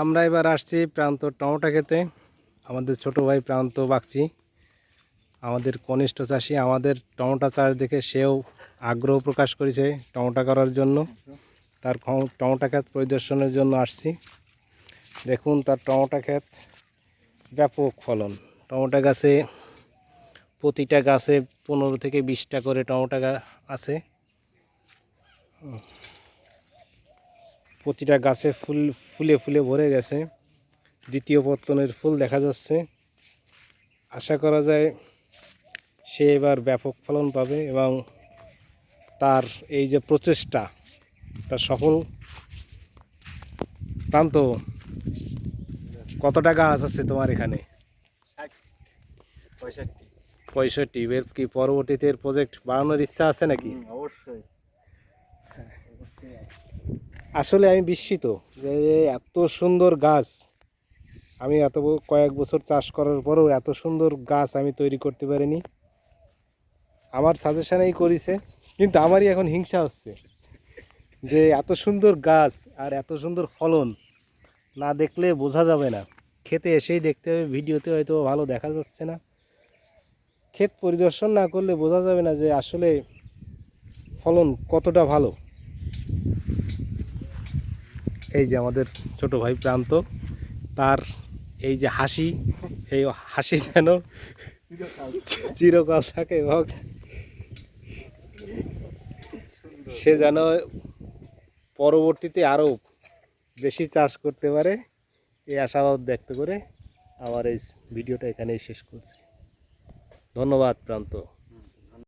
আমরা এবার আসছি প্রান্ত টমেটো খেতে। আমাদের ছোট ভাই প্রান্ত বাগচি। আমাদের কনিষ্ঠ চাষি, আমাদের টমেটো চাষ দেখে সেও আগ্রহ প্রকাশ করেছে টমেটো করার জন্য। তার টমেটো ক্ষেত পরিদর্শনের জন্য আসছি। দেখুন তার টমেটো ক্ষেত ব্যাপক ফলন। টমেটো গাছে প্রতিটা গাছে পনেরো থেকে বিশটা করে টমেটো আছে। প্রতিটা গাছে ফুল ফুলে ফুলে ভরে গেছে। দ্বিতীয় পত্তনের ফুল দেখা যাচ্ছে। আশা করা যায় সে এবার ব্যাপক ফলন পাবে এবং তার এই যে প্রচেষ্টা তার সফল। প্রান্ত কতটা গাছ আছে তোমার এখানে? পঁয়ষট্টি। পঁয়ষট্টি এর কি পরবর্তীতে প্রজেক্ট বাড়ানোর ইচ্ছা আছে নাকি? অবশ্যই। আসলে আমি বিস্মিত যে এত সুন্দর গাছ। আমি এত কয়েক বছর চাষ করার পরেও এত সুন্দর গাছ আমি তৈরি করতে পারিনি। আমার সাজেশনেই করেছে, কিন্তু আমারই এখন হিংসা হচ্ছে যে এত সুন্দর গাছ আর এত সুন্দর ফলন না দেখলে বোঝা যাবে না। খেতে এসেই দেখতে হবে, ভিডিওতে হয়তো ভালো দেখা যাচ্ছে না। ক্ষেত পরিদর্শন না করলে বোঝা যাবে না যে আসলে ফলন কতটা ভালো। এই যে আমাদের ছোট ভাই প্রান্ত, তার এই যে হাসি, এই হাসি যেন চিরকাল থাকে এবং সে যেন পরবর্তীতে আরও বেশি চাষ করতে পারে, এই আশাবাদ ব্যক্ত করে আমার এই ভিডিওটা এখানেই শেষ করছি। ধন্যবাদ প্রান্ত।